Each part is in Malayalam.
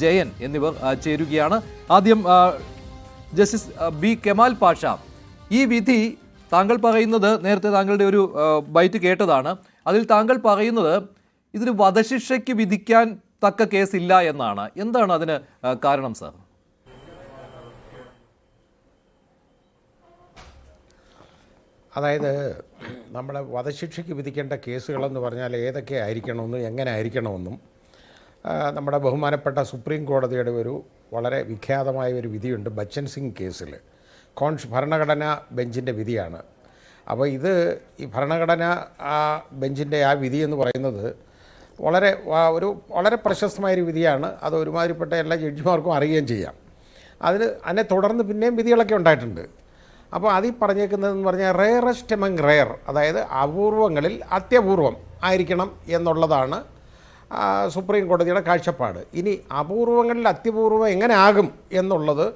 ജയൻ എന്നിവർ ചേരുകയാണ്. ആദ്യം ജസ്റ്റിസ് ബി കെമാൽ പാഷ. ഈ വിധി താങ്കൾ പറയുന്നത് നേരത്തെ താങ്കളുടെ ഒരു ബൈറ്റ് കേട്ടതാണ്. അതിൽ താങ്കൾ പറയുന്നത് ഇതിന് വധശിക്ഷയ്ക്ക് വിധിക്കാൻ തക്ക കേസ് ഇല്ല എന്നാണ്. എന്താണ് അതിന് കാരണം സാർ? അതായത് നമ്മളെ വധശിക്ഷയ്ക്ക് വിധിക്കേണ്ട കേസുകളെന്ന് പറഞ്ഞാൽ ഏതൊക്കെ ആയിരിക്കണമെന്നും എങ്ങനെ ആയിരിക്കണമെന്നും നമ്മുടെ ബഹുമാനപ്പെട്ട സുപ്രീം കോടതിയുടെ ഒരു വളരെ വിഖ്യാതമായ ഒരു വിധിയുണ്ട് ബച്ചൻ സിംഗ് കേസിൽ. കോൺഷ് ഭരണഘടനാ ബെഞ്ചിന്റെ വിധിയാണ്. അപ്പോൾ ഇത് ഈ ഭരണഘടന ബെഞ്ചിന്റെ ആ വിധി എന്ന് പറയുന്നത് വളരെ ഒരു വളരെ പ്രശസ്തമായൊരു വിധിയാണ്. അത് ഒരുമാതിരിപ്പെട്ട എല്ലാ ജഡ്ജിമാർക്കും അറിയുകയും ചെയ്യാം. അതിന് അതിനെ തുടർന്ന് പിന്നെയും വിധികളൊക്കെ ഉണ്ടായിട്ടുണ്ട്. അപ്പോൾ അതിൽ പറഞ്ഞേക്കുന്നതെന്ന് പറഞ്ഞാൽ റെയറസ്റ്റ് എമംഗ് റെയർ അതായത് അപൂർവങ്ങളിൽ അത്യപൂർവം ആയിരിക്കണം എന്നുള്ളതാണ് സുപ്രീം കോടതിയുടെ കാഴ്ചപ്പാട്. ഇനി അപൂർവങ്ങളിൽ അത്യപൂർവം എങ്ങനെ ആകും എന്നുള്ളത്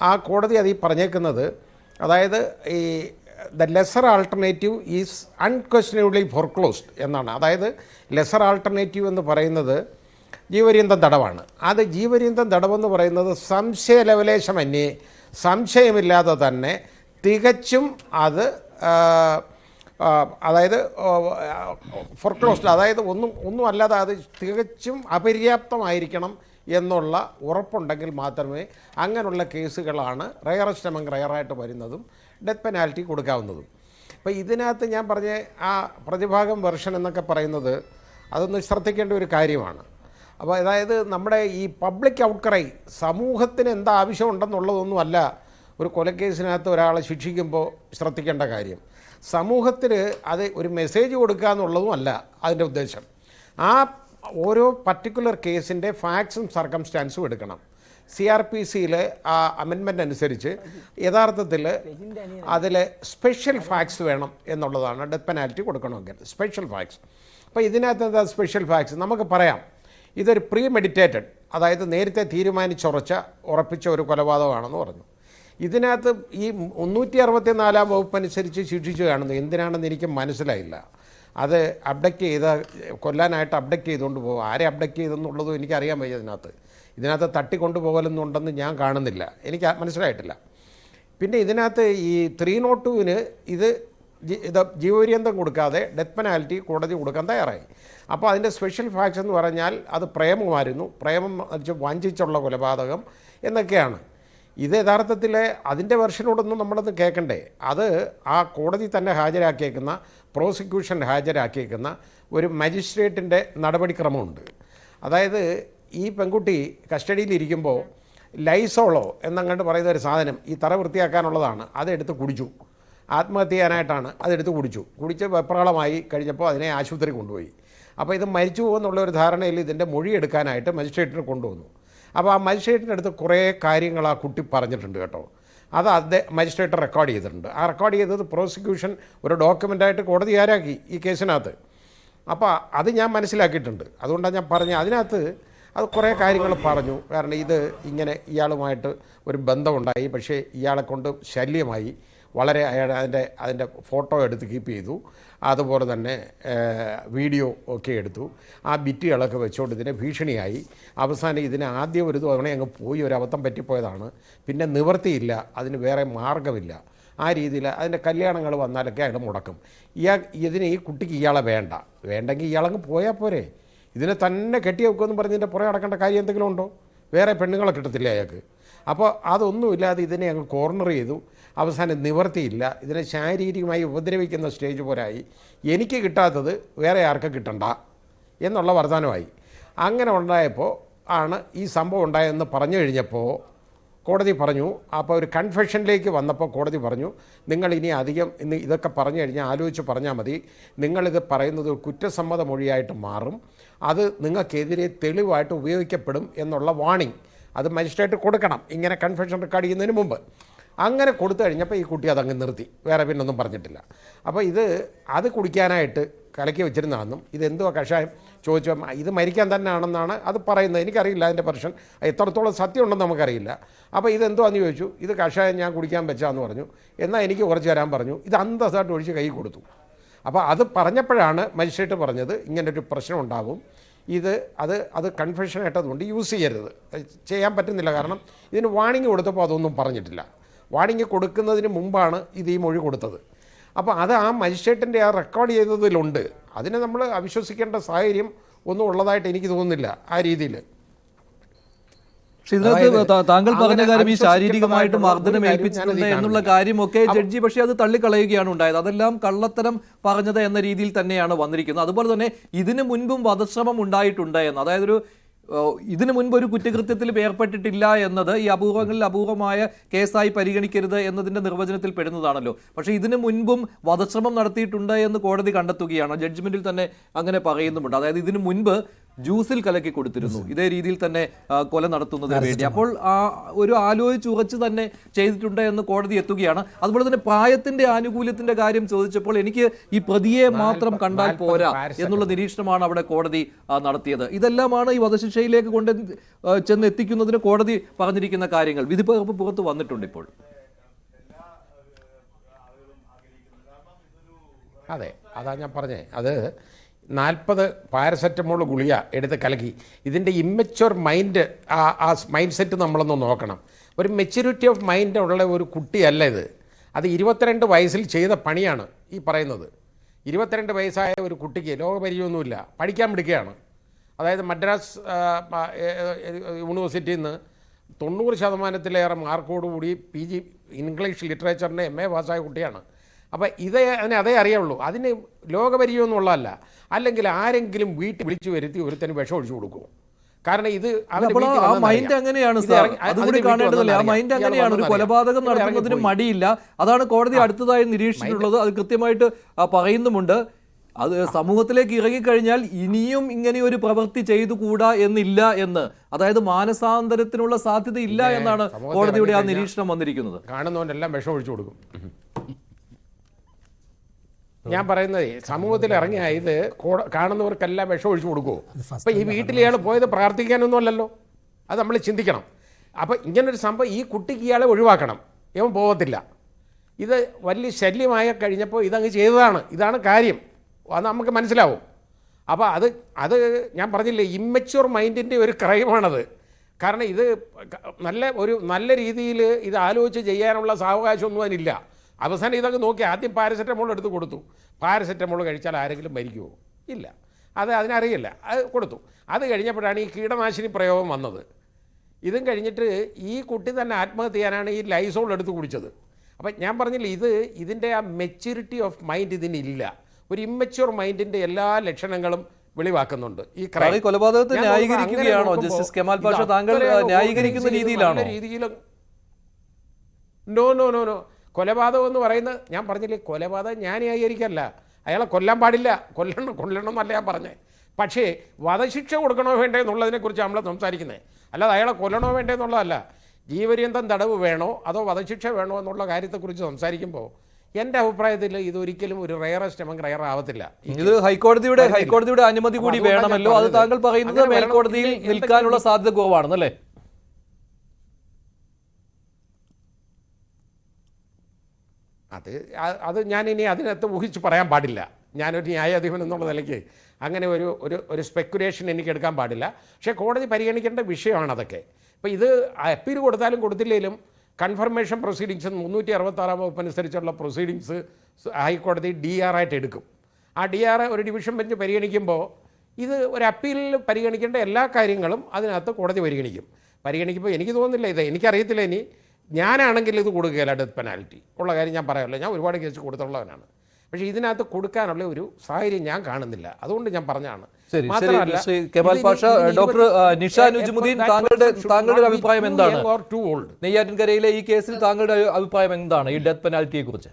ആ കോടതി അതീ പറഞ്ഞേക്കുന്നത്. അതായത് ഈ the lesser alternative is unquestionably foreclosed എന്നാണ്. അതായത് ലെസർ ആൾട്ടർനേറ്റീവ് എന്ന് പറയുന്നത് ജീവരീന്തം തടവാണ്. അത് ജീവരീന്തം തടവെന്ന് പറയുന്നത് സംശയ ലവലേശമന്യേ സംശയമില്ലാതെ തന്നെ തികച്ചും അത് അതായത് ഫോർക്ലോസ്ഡ് അതായത് ഒന്നും ഒന്നും അല്ലാതെ അത് തികച്ചും അപര്യാപ്തമായിരിക്കണം എന്നുള്ള ഉറപ്പുണ്ടെങ്കിൽ മാത്രമേ അങ്ങനെയുള്ള കേസുകളാണ് റയറസ്റ്റ് എമംഗ് റയറായിട്ട് വരുന്നതും ഡെത്ത് പെനാൽറ്റി കൊടുക്കാവുന്നതും. അപ്പോൾ ഇതിനകത്ത് ഞാൻ പറഞ്ഞ ആ പ്രതിഭാഗം വെർഷൻ എന്നൊക്കെ പറയുന്നത് അതൊന്ന് ശ്രദ്ധിക്കേണ്ട ഒരു കാര്യമാണ്. അപ്പോൾ അതായത് നമ്മുടെ ഈ പബ്ലിക് ഔട്ട്ക്രൈ സമൂഹത്തിന് എന്താ ആവശ്യമുണ്ടെന്നുള്ളതൊന്നുമല്ല ഒരു കൊലക്കേസിനകത്ത് ഒരാളെ ശിക്ഷിക്കുമ്പോൾ ശ്രദ്ധിക്കേണ്ട കാര്യം. സമൂഹത്തിന് അത് ഒരു മെസ്സേജ് കൊടുക്കുക എന്നുള്ളതും അല്ല അതിന്റെ ഉദ്ദേശം. ആ ഓരോ പർട്ടിക്കുലർ കേസിന്റെ ഫാക്ട്സും സർക്കംസ്റ്റാൻസും എടുക്കണം. സി ആർ പി സിയിലെ ആ അമെൻമെന്റ് അനുസരിച്ച് യഥാർത്ഥത്തിൽ അതിൽ സ്പെഷ്യൽ ഫാക്ട്സ് വേണം എന്നുള്ളതാണ് ഡെത്ത് പെനാൽറ്റി കൊടുക്കണമെങ്കിൽ. സ്പെഷ്യൽ ഫാക്ട്സ് അപ്പോൾ ഇതിനകത്ത് എന്താ സ്പെഷ്യൽ ഫാക്ട്സ് നമുക്ക് പറയാം. ഇതൊരു പ്രീ മെഡിറ്റേറ്റഡ് അതായത് നേരത്തെ തീരുമാനിച്ചുറച്ച ഉറപ്പിച്ച ഒരു കൊലപാതകമാണെന്ന് പറഞ്ഞു. ഇതിനകത്ത് ഈ മുന്നൂറ്റി അറുപത്തി നാലാം വകുപ്പ് അനുസരിച്ച് ശിക്ഷിച്ചു കാണുന്നു. എന്തിനാണെന്ന് എനിക്ക് മനസ്സിലായില്ല. അത് അപ്ഡക്റ്റ് ചെയ്ത കൊല്ലാനായിട്ട് അപ്ഡക്റ്റ് ചെയ്തുകൊണ്ട് പോകും. ആരെ അപ്ഡക്റ്റ് ചെയ്തെന്നുള്ളതും എനിക്കറിയാൻ വയ്യ ഇതിനകത്ത്. ഇതിനകത്ത് തട്ടിക്കൊണ്ടു പോകലെന്നുണ്ടെന്ന് ഞാൻ കാണുന്നില്ല. എനിക്ക് മനസ്സിലായിട്ടില്ല. പിന്നെ ഇതിനകത്ത് ഈ ത്രീ നോട്ട് ടുവിന് ഇത് ഇത് ജീവപര്യന്തം കൊടുക്കാതെ ഡെത്ത് പെനാൽറ്റി കോടതി കൊടുക്കാൻ തയ്യാറായി. അപ്പോൾ അതിന്റെ സ്പെഷ്യൽ ഫാക്ട്സ് എന്ന് പറഞ്ഞാൽ അത് പ്രേമമായിരുന്നു. പ്രേമം വഞ്ചിച്ചുള്ള കൊലപാതകം എന്നൊക്കെയാണ്. ഇത് യഥാർത്ഥത്തിൽ അതിന്റെ വെർഷനോടൊന്നും നമ്മളത് കേൾക്കണ്ടേ. അത് ആ കോടതി തന്നെ ഹാജരാക്കിയേക്കുന്ന പ്രോസിക്യൂഷൻ ഹാജരാക്കിയേക്കുന്ന ഒരു മജിസ്ട്രേറ്റിന്റെ നടപടിക്രമമുണ്ട്. അതായത് ഈ പെൺകുട്ടി കസ്റ്റഡിയിലിരിക്കുമ്പോൾ ലൈസോളോ എന്നങ്ങോട്ട് പറയുന്ന ഒരു സാധനം ഈ തറ വൃത്തിയാക്കാനുള്ളതാണ്. അതെടുത്ത് കുടിച്ചു. ആത്മഹത്യ ചെയ്യാനായിട്ടാണ് അതെടുത്ത് കുടിച്ചു. കുടിച്ച് വെപ്രാളമായി കഴിഞ്ഞപ്പോൾ അതിനെ ആശുപത്രി കൊണ്ടുപോയി. അപ്പോൾ ഇത് മരിച്ചു പോകുന്നുള്ള ഒരു ധാരണയിൽ ഇതിന്റെ മൊഴി എടുക്കാനായിട്ട് മജിസ്ട്രേറ്റിനെ കൊണ്ടുവന്നു. അപ്പോൾ ആ മജിസ്ട്രേറ്റിന്റെ അടുത്ത് കുറേ കാര്യങ്ങൾ ആ കുട്ടി പറഞ്ഞിട്ടുണ്ട് കേട്ടോ. അത് അദ്ദേഹം മജിസ്ട്രേറ്റ് റെക്കോർഡ് ചെയ്തിട്ടുണ്ട്. ആ റെക്കോർഡ് ചെയ്തത് പ്രോസിക്യൂഷൻ ഒരു ഡോക്യുമെന്റായിട്ട് കോടതി ആരാക്കി ഈ കേസിനകത്ത്. അപ്പോൾ അത് ഞാൻ മനസ്സിലാക്കിയിട്ടുണ്ട്. അതുകൊണ്ടാണ് ഞാൻ പറഞ്ഞത് അതിനകത്ത് അത് കുറേ കാര്യങ്ങൾ പറഞ്ഞു. കാരണം ഇത് ഇങ്ങനെ ഇയാളുമായിട്ട് ഒരു ബന്ധമുണ്ടായി. പക്ഷേ ഇയാളെ കൊണ്ട് ശല്യമായി. വളരെ അയാൾ അതിന്റെ അതിന്റെ ഫോട്ടോ എടുത്ത് കീപ്പ് ചെയ്തു. അതുപോലെ തന്നെ വീഡിയോ ഒക്കെ എടുത്തു. ആ ബിറ്റുകളൊക്കെ വെച്ചുകൊണ്ട് ഇതിനെ ഭീഷണിയായി. അവസാനം ഇതിനെ ആദ്യം ഒരു തവണ അങ്ങ് പോയി ഒരു അബദ്ധം പറ്റിപ്പോയതാണ്. പിന്നെ നിവർത്തിയില്ല അതിന് വേറെ മാർഗമില്ല ആ രീതിയിൽ അതിന്റെ കല്യാണങ്ങൾ വന്നാലൊക്കെ അയാൾ മുടക്കും. ഇയാൾ ഇതിന് ഈ കുട്ടിക്ക് ഇയാളെ വേണ്ട. വേണ്ടെങ്കിൽ ഇയാളങ്ങ് പോയാൽ പോരെ. ഇതിനെ തന്നെ കെട്ടി വെക്കുമെന്ന് പറഞ്ഞതിന്റെ പുറകെ അടക്കേണ്ട കാര്യം എന്തെങ്കിലും ഉണ്ടോ? വേറെ പെണ്ണുങ്ങളെ കിട്ടത്തില്ല അയാൾക്ക്? അപ്പോൾ അതൊന്നുമില്ലാതെ ഇതിനെ അങ്ങ് കോർണർ ചെയ്തു. അവസാനം നിവർത്തിയില്ല. ഇതിനെ ശാരീരികമായി ഉപദ്രവിക്കുന്ന സ്റ്റേജ് പോരായി. എനിക്ക് കിട്ടാത്തത് വേറെ ആർക്കും കിട്ടണ്ട എന്നുള്ള വർത്തമാനമായി അങ്ങനെ ഉണ്ടായപ്പോൾ ആണ് ഈ സംഭവം ഉണ്ടായതെന്ന് പറഞ്ഞു കഴിഞ്ഞപ്പോൾ കോടതി പറഞ്ഞു. അപ്പോൾ ഒരു കൺഫെഷനിലേക്ക് വന്നപ്പോൾ കോടതി പറഞ്ഞു നിങ്ങൾ ഇനി അധികം ഇന്ന് ഇതൊക്കെ പറഞ്ഞു കഴിഞ്ഞാൽ ആലോചിച്ച് പറഞ്ഞാൽ മതി. നിങ്ങളിത് പറയുന്നത് കുറ്റസമ്മത മൊഴിയായിട്ട് മാറും. അത് നിങ്ങൾക്കെതിരെ തെളിവായിട്ട് ഉപയോഗിക്കപ്പെടും എന്നുള്ള വാണിംഗ് അത് മജിസ്ട്രേറ്റ് കൊടുക്കണം. ഇങ്ങനെ കൺഫെഷൻ റെക്കോർഡ് ചെയ്യുന്നതിന് മുമ്പ്. അങ്ങനെ കൊടുത്തു കഴിഞ്ഞപ്പോൾ ഈ കുട്ടി അതങ്ങ് നിർത്തി. വേറെ പിന്നെ ഒന്നും പറഞ്ഞിട്ടില്ല. അപ്പോൾ ഇത് അത് കുടിക്കാനായിട്ട് കലക്കി വെച്ചിരുന്നതാണെന്നും ഇതെന്തുവാ കഷായം? ചോദിച്ചു ഇത് മരിക്കാൻ തന്നെയാണെന്നാണ് അത് പറയുന്നത്. എനിക്കറിയില്ല അതിന്റെ പെർഷൻ എത്രത്തോളം സത്യം ഉണ്ടെന്ന് നമുക്കറിയില്ല അപ്പോൾ ഇതെന്തുവാന്ന് ചോദിച്ചു? ഇത് കഷായം ഞാൻ കുടിക്കാൻ വെച്ചാന്ന് പറഞ്ഞു. എന്നാൽ എനിക്ക് കുറച്ച് തരാൻ പറഞ്ഞു. ഇത് അന്തസ്സായിട്ട് ഒഴിച്ച് കൈ കൊടുത്തു. അപ്പോൾ അത് പറഞ്ഞപ്പോഴാണ് മജിസ്ട്രേറ്റ് പറഞ്ഞത് ഇങ്ങനൊരു പ്രശ്നം ഉണ്ടാകും ഇത് അത് അത് കൺഫെഷൻ ആയിട്ടതുകൊണ്ട് യൂസ് ചെയ്യരുത്. ചെയ്യാൻ പറ്റുന്നില്ല. കാരണം ഇതിന് വാണിംഗ് കൊടുത്തപ്പോൾ അതൊന്നും പറഞ്ഞിട്ടില്ല. വാണിംഗ് കൊടുക്കുന്നതിന് മുമ്പാണ് ഇത് ഈ മൊഴി കൊടുത്തത്. അപ്പോൾ അത് ആ മജിസ്ട്രേറ്റിന്റെ ആ റെക്കോർഡ് ചെയ്തതിലുണ്ട്. അതിനെ നമ്മൾ അവിശ്വസിക്കേണ്ട സാഹചര്യം ഒന്നും ഉള്ളതായിട്ട് എനിക്ക് തോന്നുന്നില്ല ആ രീതിയിൽ. ഇതിനകത്ത് താങ്കൾ പറഞ്ഞ കാര്യം ഈ ശാരീരികമായിട്ട് മർദ്ദനം ഏൽപ്പിച്ചിട്ടുണ്ട് എന്നുള്ള. കാര്യമൊക്കെ ജഡ്ജി പക്ഷേ അത് തള്ളിക്കളയുകയാണ് ഉണ്ടായത്. അതെല്ലാം കള്ളത്തരം പറഞ്ഞത് എന്ന രീതിയിൽ തന്നെയാണ് വന്നിരിക്കുന്നത്. അതുപോലെ തന്നെ ഇതിനു മുൻപും വധശ്രമം ഉണ്ടായിട്ടുണ്ട് എന്ന്. അതായത് ഒരു ഇതിനു മുൻപ് ഒരു കുറ്റകൃത്യത്തിൽ ഏർപ്പെട്ടിട്ടില്ല എന്നത് ഈ അപൂർവങ്ങളിൽ അപൂർവമായ കേസായി പരിഗണിക്കരുത് എന്നതിന്റെ നിർവചനത്തിൽ പെടുന്നതാണല്ലോ. പക്ഷേ ഇതിനു മുൻപും വധശ്രമം നടത്തിയിട്ടുണ്ട് എന്ന് കോടതി കണ്ടെത്തുകയാണ്. ജഡ്ജ്മെന്റിൽ തന്നെ അങ്ങനെ പറയുന്നുമുണ്ട്. അതായത് ഇതിനു മുൻപ് ജ്യൂസിൽ കലക്കി കൊടുത്തിരുന്നു. ഇതേ രീതിയിൽ തന്നെ കൊല നടത്തുന്നതിന് വേണ്ടി. അപ്പോൾ ആ ഒരു ആലോചിച്ച് ഉറച്ച് തന്നെ ചെയ്തിട്ടുണ്ട് എന്ന് കോടതി എത്തുകയാണ്. അതുപോലെ തന്നെ പ്രായത്തിന്റെ ആനുകൂല്യത്തിന്റെ കാര്യം ചോദിച്ചപ്പോൾ എനിക്ക് ഈ പ്രതിയെ മാത്രം കണ്ടാൽ പോരാ എന്നുള്ള നിരീക്ഷണമാണ് അവിടെ കോടതി നടത്തിയത്. ഇതെല്ലാമാണ് ഈ വധശിക്ഷയിലേക്ക് കൊണ്ട് ചെന്ന് എത്തിക്കുന്നതിന് കോടതി പറഞ്ഞിരിക്കുന്ന കാര്യങ്ങൾ. വിധിപ്പകർപ്പ് പുറത്ത് വന്നിട്ടുണ്ട് ഇപ്പോൾ. അതെ അതാ ഞാൻ പറഞ്ഞേ. അത് നാൽപ്പത് പാരസെറ്റമോൾ ഗുളിക എടുത്ത് കലക്കി. ഇതിന്റെ ഇമ്മച്വർ മൈൻഡ് ആ ആ മൈൻഡ് സെറ്റ് നമ്മളൊന്ന് നോക്കണം. ഒരു മെച്യൂരിറ്റി ഓഫ് മൈൻഡ് ഉള്ള ഒരു കുട്ടിയല്ല ഇത്. അത് ഇരുപത്തിരണ്ട് വയസ്സിൽ ചെയ്ത പണിയാണ് ഈ പറയുന്നത്. ഇരുപത്തിരണ്ട് വയസ്സായ ഒരു കുട്ടിക്ക് ലോകപരിചയമൊന്നുമില്ല. പഠിക്കാൻ പിടിക്കുകയാണ് അതായത് മദ്രാസ് യൂണിവേഴ്സിറ്റിയിൽ നിന്ന് തൊണ്ണൂറ് ശതമാനത്തിലേറെ മാർക്കോടുകൂടി പി ജി ഇംഗ്ലീഷ് ലിറ്ററേച്ചറിന്റെ എം എ പാസ്സായ കുട്ടിയാണ്. അപ്പോൾ ഇതേ അതിനെ അതേ അറിയുള്ളൂ. അതിന് ലോകപരിചയമൊന്നുള്ളതല്ല അല്ലെങ്കിൽ ആരെങ്കിലും വീട്ടിൽ വിളിച്ചു വരുത്തി ഒരുത്തന് വിഷം ഒഴിച്ചു കൊടുക്കും കാരണം ഇത് മൈൻഡ് എങ്ങനെയാണ് അങ്ങനെയാണ് അതുകൂടി കാണേണ്ടതല്ലേ? ആ മൈൻഡ് എങ്ങനെയാണ്? അങ്ങനെയാണ് ഒരു കൊലപാതകം നടത്തുന്നതിന് മടിയില്ല. അതാണ് കോടതി അടുത്തതായി നിരീക്ഷിച്ചിട്ടുള്ളത്. അത് കൃത്യമായിട്ട് പറയുന്നുമുണ്ട്. അത് സമൂഹത്തിലേക്ക് ഇറങ്ങിക്കഴിഞ്ഞാൽ ഇനിയും ഇങ്ങനെ ഒരു പ്രവൃത്തി ചെയ്തുകൂടാ എന്നില്ല എന്ന്. അതായത് മാനസാന്തരത്തിനുള്ള സാധ്യത ഇല്ല എന്നാണ് കോടതിയുടെ ആ നിരീക്ഷണം വന്നിരിക്കുന്നത്. കാണുന്നവനെല്ലാം വിഷം ഒഴിച്ചു കൊടുക്കും. ഞാൻ പറയുന്നത് സമൂഹത്തിൽ ഇറങ്ങിയ ഇത് കാണുന്നവർക്കെല്ലാം വിഷം ഒഴിച്ചു കൊടുക്കുമോ അപ്പൊ ഈ വീട്ടിൽ ഇയാൾ പോയത് പ്രാർത്ഥിക്കാനൊന്നും അല്ലല്ലോ അത് നമ്മൾ ചിന്തിക്കണം. അപ്പൊ ഇങ്ങനൊരു സംഭവം ഈ കുട്ടിക്ക് ഇയാളെ ഒഴിവാക്കണം. ഇവൻ പോകത്തില്ല. ഇത് വലിയ ശല്യമായ കഴിഞ്ഞപ്പോൾ ഇതങ്ങ് ചെയ്തതാണ്. ഇതാണ് കാര്യം. അത് നമുക്ക് മനസ്സിലാവും. അപ്പോൾ അത് അത് ഞാൻ പറഞ്ഞില്ലേ ഇമ്മച്യൂർ മൈൻഡിന്റെ ഒരു ക്രൈമാണത്. കാരണം ഇത് നല്ല ഒരു നല്ല രീതിയിൽ ഇത് ആലോചിച്ച് ചെയ്യാനുള്ള സാവകാശമൊന്നും അതിനില്ല. അവസാനം ഇതൊക്കെ നോക്കി ആദ്യം പാരസെറ്റമോൾ എടുത്ത് കൊടുത്തു. പാരസെറ്റമോൾ കഴിച്ചാൽ ആരെങ്കിലും മരിക്കുമോ ഇല്ല. അത് അതിനറിയില്ല. അത് കൊടുത്തു. അത് കഴിഞ്ഞപ്പോഴാണ് ഈ കീടനാശിനി പ്രയോഗം വന്നത്. ഇതും കഴിഞ്ഞിട്ട് ഈ കുട്ടി തന്നെ ആത്മഹത്യ ചെയ്യാനാണ് ഈ ലൈസോൾ എടുത്ത് കുടിച്ചത്. അപ്പം ഞാൻ പറഞ്ഞില്ല ഇത് ഇതിന്റെ ആ മെച്യൂരിറ്റി ഓഫ് മൈൻഡ് ഇതിനില്ല. ഒരു ഇമ്മച്യൂർ മൈൻഡിന്റെ എല്ലാ ലക്ഷണങ്ങളും വെളിവാക്കുന്നുണ്ട്. ഈ കൊലപാതകത്തെ ന്യായീകരിക്കുകയാണോ? ജസ്റ്റിസ് കെമാൽ പാഷ താങ്കൾ, ന്യായീകരിക്കുന്ന രീതിയിലാണോ? രീതിയിലും നോ നോ നോ നോ കൊലപാതകം എന്ന് പറയുന്നത് ഞാൻ പറഞ്ഞില്ലേ കൊലപാതകം ഞാൻ ആയിരിക്കല്ല. അയാളെ കൊല്ലാൻ പാടില്ല. കൊല്ലണം കൊല്ലണം എന്നല്ല ഞാൻ പറഞ്ഞത് പക്ഷേ വധശിക്ഷ കൊടുക്കണോ വേണ്ടേ എന്നുള്ളതിനെക്കുറിച്ച് നമ്മൾ സംസാരിക്കുന്നത് അല്ലാതെ അയാളെ കൊല്ലണോ വേണ്ടേ എന്നുള്ളതല്ല. ജീവര്യന്തം തടവ് വേണോ അതോ വധശിക്ഷ വേണോ എന്നുള്ള കാര്യത്തെക്കുറിച്ച് സംസാരിക്കുമ്പോൾ എന്റെ അഭിപ്രായത്തിൽ ഇതൊരിക്കലും ഒരു റയറസ്റ്റ് എമംഗ് റയർ ആവത്തില്ല. ഇത് ഹൈക്കോടതിയുടെ ഹൈക്കോടതിയുടെ അനുമതി കൂടി വേണമല്ലോ. അത് താങ്കൾ പറയുന്നത് മേൽക്കോടതിയിൽ നിൽക്കാനുള്ള സാധ്യത കുറവാണെന്നല്ലേ? അത് അത് ഞാനിനി അതിനകത്ത് ഊഹിച്ച് പറയാൻ പാടില്ല. ഞാനൊരു ന്യായാധിപൻ എന്നുള്ള നിലയ്ക്ക് അങ്ങനെ ഒരു ഒരു ഒരു സ്പെക്കുലേഷൻ എനിക്ക് എടുക്കാൻ പാടില്ല. പക്ഷേ കോടതി പരിഗണിക്കേണ്ട വിഷയമാണ് അതൊക്കെ. ഇപ്പോൾ ഇത് അപ്പീൽ കൊടുത്താലും കൊടുത്തില്ലെങ്കിലും കൺഫർമേഷൻ പ്രൊസീഡിങ്സ് മുന്നൂറ്റി അറുപത്താറാം വകുപ്പ് അനുസരിച്ചുള്ള പ്രൊസീഡിങ്സ് ഹൈക്കോടതി ഡി ആർ ആയിട്ട് എടുക്കും. ആ ഡി ആർ ഒരു ഡിവിഷൻ ബെഞ്ച് പരിഗണിക്കുമ്പോൾ ഇത് ഒരു അപ്പീലിൽ പരിഗണിക്കേണ്ട എല്ലാ കാര്യങ്ങളും അതിനകത്ത് കോടതി പരിഗണിക്കും. പരിഗണിക്കുമ്പോൾ എനിക്ക് തോന്നുന്നില്ല ഇത്. എനിക്കറിയത്തില്ല ഇനി. ഞാനാണെങ്കിൽ ഇത് കൊടുക്കുകയില്ല ഡെത്ത് പെനാൽറ്റി ഉള്ള കാര്യം ഞാൻ പറയാമല്ലോ ഞാൻ ഒരുപാട് കേസ് കൊടുത്തുള്ളവനാണ് പക്ഷേ ഇതിനകത്ത് കൊടുക്കാനുള്ള ഒരു സാഹചര്യം ഞാൻ കാണുന്നില്ല അതുകൊണ്ട് ഞാൻ പറഞ്ഞാണ് മാത്രമല്ല, ഡോക്ടർ നിഷ നുജുമുദ്ദീൻ താങ്കളുടെ താങ്കളുടെ അഭിപ്രായം എന്താണ്. നെയ്യാറ്റിൻകരയിലെ ഈ കേസിൽ താങ്കളുടെ അഭിപ്രായം എന്താണ് ഈ ഡെത്ത് പെനാൽറ്റിയെ കുറിച്ച്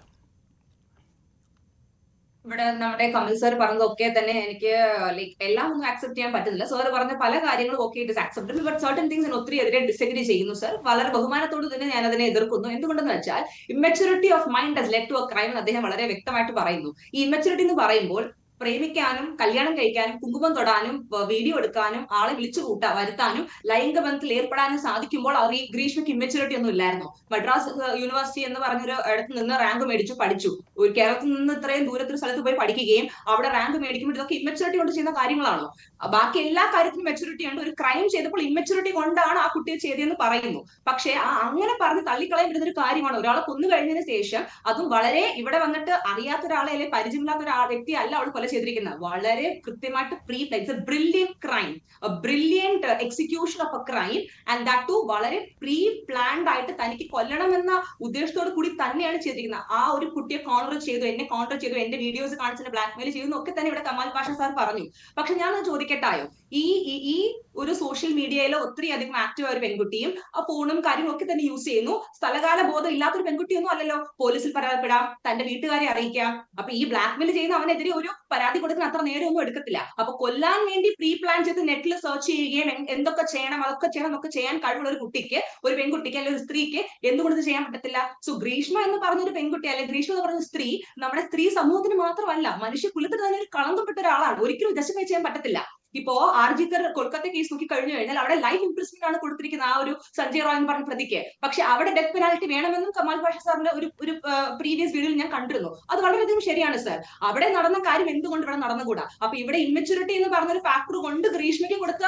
ഇവിടെ നമ്മുടെ കമൽ സാർ പറഞ്ഞതൊക്കെ തന്നെ എനിക്ക് ലൈക്ക് എല്ലാം ഒന്നും ആക്സെപ്റ്റ് ചെയ്യാൻ പറ്റുന്നില്ല. സാർ പറഞ്ഞ പല കാര്യങ്ങളും ഒക്കെ it is acceptable but certain things ഞാൻ ഒത്തിരി എതിരെ ഡിസഗ്രി ചെയ്യുന്നു സർ വളരെ ബഹുമാനത്തോട് തന്നെ ഞാൻ അതിനെ എതിർക്കുന്നു. എന്തുകൊണ്ടെന്ന് വെച്ചാൽ immaturity of mind led to a crime എന്ന് അദ്ദേഹം വളരെ വ്യക്തമായിട്ട് പറയുന്നു. ഈ ഇമ്മച്യൂരിറ്റി എന്ന് പറയുമ്പോൾ പ്രേമിക്കാനും കല്യാണം കഴിക്കാനും കുങ്കുമം തൊടാനും വീഡിയോ എടുക്കാനും ആളെ വിളിച്ചു കൂട്ടാ വരുത്താനും ലൈംഗിക ബന്ധത്തിൽ ഏർപ്പെടാനും സാധിക്കുമ്പോൾ അവർ ഈ ഗ്രീഷ്മയ്ക്ക് ഇമ്മച്യൂരിറ്റി ഒന്നും ഇല്ലായിരുന്നു. മദ്രാസ് യൂണിവേഴ്സിറ്റി എന്ന് പറഞ്ഞൊരു ഇടത്ത് നിന്ന് റാങ്ക് മേടിച്ചു പഠിച്ചു. ഒരു കേരളത്തിൽ നിന്ന് ഇത്രയും ദൂരത്തൊരു സ്ഥലത്ത് പോയി പഠിക്കുകയും അവിടെ റാങ്ക് മേടിക്കുമ്പോൾ ഇതൊക്കെ ഇമ്മച്യൂരിറ്റി കൊണ്ട് ചെയ്യുന്ന കാര്യങ്ങളാണോ ബാക്കി എല്ലാ കാര്യത്തിനും മെച്യൂരിറ്റി ഉണ്ട്. ഒരു ക്രൈം ചെയ്തപ്പോൾ ഇമ്മച്യൂരിറ്റി കൊണ്ടാണ് ആ കുട്ടിയെ ചെയ്തതെന്ന് പറയുന്നു. പക്ഷേ ആ അങ്ങനെ പറഞ്ഞ് തള്ളിക്കളയാൻ പറ്റുന്ന ഒരു കാര്യമാണ്. ഒരാളെ കൊന്നു കഴിഞ്ഞതിന് ശേഷം അതും വളരെ ഇവിടെ വന്നിട്ട് അറിയാത്ത ഒരാളെ അല്ലെങ്കിൽ പരിചയമില്ലാത്ത ഒരു വ്യക്തി അല്ല അവൾ കൊല ചെയ്തിരിക്കുന്നത് വളരെ കൃത്യമായിട്ട് pre plan brilliant crime brilliant execution of a crime and that too വളരെ പ്രീ പ്ലാൻഡ് ആയിട്ട് തനിക്ക് കൊല്ലണമെന്ന ഉദ്ദേശത്തോട് കൂടി തന്നെയാണ് ചെയ്തിരിക്കുന്നത്. ആ ഒരു കുട്ടിയെ കോണർ ചെയ്തു എന്നെ കോണർ ചെയ്തു എന്റെ വീഡിയോസ് കാണിച്ചിട്ട് ബ്ലാക്ക്മെയിൽ ചെയ്തു എന്നൊക്കെ തന്നെ ഇവിടെ കമാൽ പാഷ സാർ പറഞ്ഞു. പക്ഷെ ഞാൻ ചോദിക്കട്ടായോ? ഈ- ഈ ഒരു സോഷ്യൽ മീഡിയയിൽ ഒത്തിരി അധികം ആക്റ്റീവ് ആയ ഒരു പെൺകുട്ടിയും ആ ഫോണും കാര്യങ്ങളും ഒക്കെ തന്നെ യൂസ് ചെയ്യുന്നു. സ്ഥലകാല ബോധം ഇല്ലാത്തൊരു പെൺകുട്ടിയൊന്നും അല്ലല്ലോ. പോലീസിൽ പരാതിപ്പെടാം തന്റെ വീട്ടുകാരെ അറിയിക്കാം. അപ്പൊ ഈ ബ്ലാക്ക്മെയിൽ ചെയ്യുന്ന അവനെതിരെ ഒരു പരാതി കൊടുക്കുന്ന അത്ര നേരമൊന്നും എടുക്കത്തില്ല. അപ്പൊ കൊല്ലാൻ വേണ്ടി പ്രീ പ്ലാൻ ചെയ്ത് നെറ്റിൽ സെർച്ച് ചെയ്യുകയും എന്തൊക്കെ ചെയ്യണം അതൊക്കെ ചെയ്യണം എന്നൊക്കെ ചെയ്യാൻ കഴിവുള്ള ഒരു കുട്ടിക്ക് ഒരു പെൺകുട്ടിക്ക് അല്ലെങ്കിൽ ഒരു സ്ത്രീക്ക് എന്തുകൊണ്ട് ചെയ്യാൻ പറ്റത്തില്ല? സോ ഗ്രീഷ്മ എന്ന് പറഞ്ഞ ഒരു പെൺകുട്ടി അല്ലെങ്കിൽ ഗ്രീഷ്മ എന്ന് പറഞ്ഞ സ്ത്രീ നമ്മുടെ സ്ത്രീ സമൂഹത്തിന് മാത്രമല്ല മനുഷ്യ കുലത്തിന് തന്നെ ഒരു കളങ്കപ്പെട്ട ഒരാളാണ്. ഒരിക്കലും ജസ്റ്റിഫൈ ചെയ്യാൻ പറ്റത്തില്ല. ഇപ്പോ ആർജിക്കർ കൊൽക്കത്ത കേസ് നോക്കി കഴിഞ്ഞു കഴിഞ്ഞാൽ അവിടെ ലൈഫ് ഇംപ്രസ്മെന്റ് ആണ് കൊടുത്തിരിക്കുന്നത് ആ ഒരു സഞ്ജയ് റോയ് എന്ന് പറഞ്ഞ പ്രതിക്ക്. പക്ഷെ അവിടെ ഡെത്ത് പെനാൽറ്റി വേണമെന്നും കമാൽ ഭാഷ സാറിന്റെ ഒരു ഒരു പ്രീവിയസ് വീഡിയോയിൽ ഞാൻ കണ്ടിരുന്നു. അത് വളരെയധികം ശരിയാണ് സർ അവിടെ നടന്ന കാര്യം എന്തുകൊണ്ട് ഇവിടെ നടന്നുകൂടാ? അപ്പൊ ഇവിടെ ഇമ്മച്ചുരിറ്റി എന്ന് പറഞ്ഞൊരു ഫാക്ടർ കൊണ്ട് ഗ്രീഷ്മയ്ക്ക് കൊടുത്ത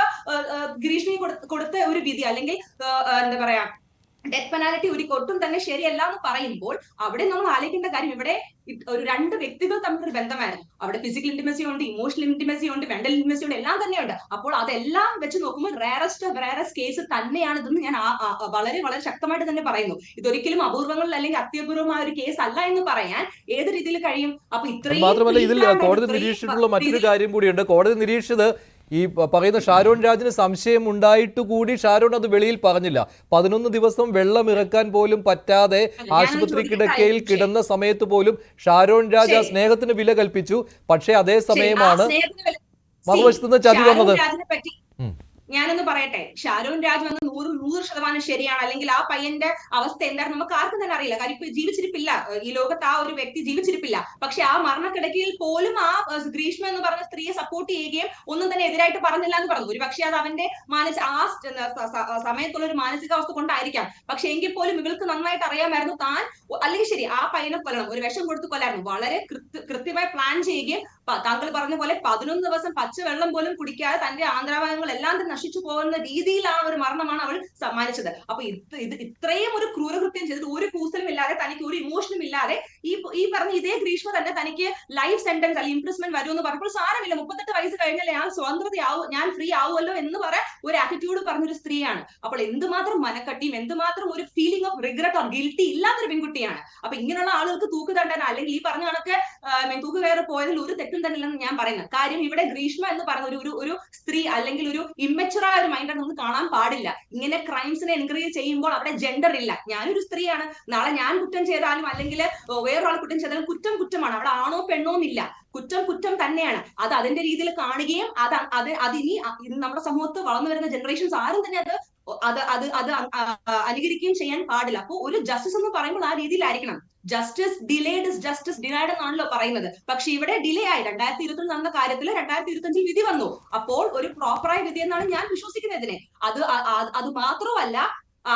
ഗ്രീഷ്മയ്ക്ക് കൊടുത്ത- ഒരു വിധി അല്ലെങ്കിൽ എന്താ പറയാ ഡെത്ത് പെനാലിറ്റി ഒരു ഒട്ടും തന്നെ ശരിയല്ല എന്ന് പറയുമ്പോൾ അവിടെ നമ്മൾ ആലോചിക്കേണ്ട കാര്യം ഇവിടെ ഒരു രണ്ട് വ്യക്തികൾ തമ്മിലൊരു ബന്ധമായിരുന്നു. അവിടെ ഫിസിക്കൽ ഇന്റിമസി ഉണ്ട് ഇമോഷണൽ ഇന്റിമസി ഉണ്ട് മെന്റൽ ഇന്റിമസി ഉണ്ട് എല്ലാം തന്നെയുണ്ട് അപ്പോൾ അതെല്ലാം വെച്ച് നോക്കുമ്പോൾ റേറസ്റ്റ് റേറസ്റ്റ് കേസ് തന്നെയാണ് ഇതെന്ന് ഞാൻ വളരെ വളരെ ശക്തമായിട്ട് തന്നെ പറയുന്നു. ഇതൊരിക്കലും അപൂർവങ്ങളിൽ അല്ലെങ്കിൽ അത്യപൂർവമായ ഒരു കേസ് അല്ല എന്ന് പറയാൻ ഏത് രീതിയിൽ കഴിയും? അപ്പൊ ഇത്രയും മാത്രമല്ല ഇതിൽ കോടതി നിരീക്ഷിച്ചിട്ടുള്ള മറ്റൊരു കാര്യം കൂടിയുണ്ട്. കോടതി നിരീക്ഷിച്ചത് ഈ പറയുന്ന ഷാരോൺ രാജിന് സംശയം ഉണ്ടായിട്ട് കൂടി ഷാരോൺ അത് വെളിയിൽ പറഞ്ഞില്ല. പതിനൊന്ന് ദിവസം വെള്ളം ഇറക്കാൻ പോലും പറ്റാതെ ആശുപത്രി കിടക്കയിൽ കിടന്ന സമയത്ത് പോലും ഷാരോൺ രാജ ആ സ്നേഹത്തിന് വില കൽപ്പിച്ചു. പക്ഷേ അതേ സമയമാണ് മറുവശത്തുനിന്ന് ചതി വന്നത്. ഞാനൊന്ന് പറയട്ടെ. ഷാരൂൺ രാജ് വന്ന് നൂറ് നൂറ് ശതമാനം ശരിയാണ്. അല്ലെങ്കിൽ ആ പയ്യന്റെ അവസ്ഥ എന്താണ് നമുക്ക് ആർക്കും തന്നെ അറിയില്ല. കാര്യം ഇപ്പൊ ജീവിച്ചിരിപ്പില്ല. ഈ ലോകത്ത് ആ ഒരു വ്യക്തി ജീവിച്ചിരിപ്പില്ല. പക്ഷെ ആ മരണക്കിടക്കയിൽ പോലും ആ ഗ്രീഷ്മ എന്ന് പറഞ്ഞ സ്ത്രീയെ സപ്പോർട്ട് ചെയ്യുകയും ഒന്നും തന്നെ എതിരായിട്ട് പറഞ്ഞില്ല എന്ന് പറഞ്ഞു. ഒരു പക്ഷേ അത് അവന്റെ മാനസിക ആ സമയത്തുള്ള ഒരു മാനസികാവസ്ഥ കൊണ്ടായിരിക്കാം. പക്ഷെ എങ്കിൽ പോലും ഇവൾക്ക് നന്നായിട്ട് അറിയാമായിരുന്നു. താൻ അല്ലെങ്കിൽ ശരി ആ പയ്യനെ കൊല്ലണം. ഒരു വിഷം കൊടുത്ത് കൊല്ലായിരുന്നു. വളരെ കൃത്യമായി പ്ലാൻ ചെയ്യുകയും താങ്കൾ പറഞ്ഞ പോലെ പതിനൊന്ന് ദിവസം പച്ചവെള്ളം പോലും കുടിക്കാതെ തന്റെ ആന്ധ്രാഭാഗങ്ങൾ എല്ലാം തന്നെ നശിച്ചു പോകുന്ന രീതിയിലാണ് ഒരു മരണമാണ് അവൾ സമ്മാനിച്ചത്. അപ്പൊ ഇത് ഇത് ഇത്രയും ഒരു ക്രൂരകൃത്യം ചെയ്തിട്ട് ഒരു കൂസലും ഇല്ലാതെ തനിക്ക് ഒരു ഇമോഷനും ഇല്ലാതെ ഈ ഈ പറഞ്ഞ ഇതേ ഗ്രീഷ്മ തന്നെ തനിക്ക് ലൈഫ് സെന്റൻസ് അല്ലെങ്കിൽ ഇംപ്രസ്മെന്റ് വരുമെന്ന് പറഞ്ഞപ്പോൾ സാരമില്ല. മുപ്പത്തെട്ട് വയസ്സ് കഴിഞ്ഞാൽ ഞാൻ സ്വതന്ത്രതയാവും ഞാൻ ഫ്രീ ആവുമല്ലോ എന്ന് പറയാൻ ഒരു ആറ്റിറ്റ്യൂഡ് പറഞ്ഞൊരു സ്ത്രീയാണ്. അപ്പോൾ എന്തുമാത്രം മനക്കട്ടിയും എന്തുമാത്രം ഒരു feeling of regret or guilty ഇല്ലാത്തൊരു പെൺകുട്ടിയാണ്. അപ്പൊ ഇങ്ങനെയുള്ള ആളുകൾക്ക് തൂക്ക് തണ്ടാൻ അല്ലെങ്കിൽ ഈ പറഞ്ഞ കണക്ക് തൂക്ക് കയറി പോയതിൽ ഒരു തെറ്റും തന്നെ ഇല്ലെന്ന് ഞാൻ പറയുന്നത് കാര്യം ഇവിടെ ഗ്രീഷ്മ എന്ന് പറഞ്ഞ ഒരു- ഒരു സ്ത്രീ അല്ലെങ്കിൽ ഒരു ഇമ്മച്ചുറായ ഒരു മൈൻഡ് നമുക്ക് കാണാൻ പാടില്ല. ഇങ്ങനെ ക്രൈംസിനെ എൻകറേജ് ചെയ്യുമ്പോൾ അവിടെ ജെൻഡർ ഇല്ല. ഞാനൊരു സ്ത്രീയാണ്. നാളെ ഞാൻ കുറ്റം ചെയ്താലും അല്ലെങ്കിൽ വേറൊരാൾ കുറ്റം ചെയ്താലും കുറ്റം കുറ്റമാണ്. അവിടെ ആണോ പെണ്ണോ എന്നില്ല. കുറ്റം കുറ്റം തന്നെയാണ്. അത് അതിന്റെ രീതിയിൽ കാണുകയും അത് അത് അതിനി നമ്മുടെ സമൂഹത്ത് വളർന്നു വരുന്ന ജനറേഷൻസ് ആരും തന്നെ അത് അത് അത് അത് അനുകരിക്കുകയും ചെയ്യാൻ പാടില്ല. അപ്പോൾ ഒരു ജസ്റ്റിസ് എന്ന് പറയുമ്പോൾ ആ രീതിയിലായിരിക്കണം. Justice delayed is justice denied എന്നാണല്ലോ പറയുന്നത്. പക്ഷെ ഇവിടെ ഡിലേ ആയി. രണ്ടായിരത്തി ഇരുപത്തി നടന്ന കാര്യത്തിൽ രണ്ടായിരത്തി ഇരുപത്തി വിധി വന്നു. അപ്പോൾ ഒരു പ്രോപ്പറായ വിധി എന്നാണ് ഞാൻ വിശ്വസിക്കുന്നത് ഇതിനെ. അത് അത് മാത്രമല്ല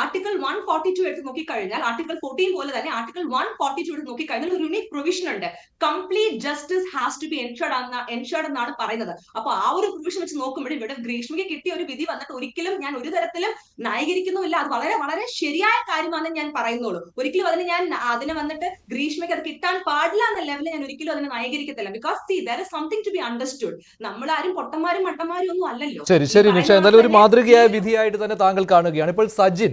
ആർട്ടിക്കിൾ വൺ ഫോർട്ടി ടു എടുത്ത് നോക്കിക്കഴിഞ്ഞാൽ ആർട്ടിക്കിൾ ഫോർട്ടീൻ പോലെ തന്നെ ആർട്ടിക്കിൾ വൺ ഫോർട്ടി ടു എടുത്ത് നോക്കിക്കഴിഞ്ഞാൽ ഒരു യുണീക് പ്രൊവിഷൻ ഉണ്ട്. Complete justice has to be ensured ensured എന്നാണ് പറയുന്നത്. അപ്പൊ ആ ഒരു പ്രൊവിഷൻ വെച്ച് നോക്കുമ്പോൾ ഇവിടെ ഗ്രീഷ്മയ്ക്ക് കിട്ടിയ ഒരു വിധി വന്നിട്ട് ഒരിക്കലും ഞാൻ ഒരു തരത്തിലും ന്യായീകരിക്കുന്നുമില്ല. അത് വളരെ വളരെ ശരിയായ കാര്യമാണ് ഞാൻ പറയുന്നുള്ളൂ. ഒരിക്കലും അതിന് ഞാൻ അതിന് വന്നിട്ട് ഗ്രീഷ്മയ്ക്ക് അത് കിട്ടാൻ പാടില്ല എന്ന ലെവലിൽ ഞാൻ ഒരിക്കലും അതിനെ ന്യായീകരിക്കത്തില്ല. Because see there is something to be understood നമ്മളാരും പൊട്ടന്മാരും മട്ടന്മാരും ഒന്നും അല്ലല്ലോ. ശരി ശരി നിഷ. എന്നാലും ഒരു മാതൃകയായ വിധിയായിട്ട് തന്നെ താങ്കൾ കാണുകയാണ്. ഇപ്പോൾ സജിൻ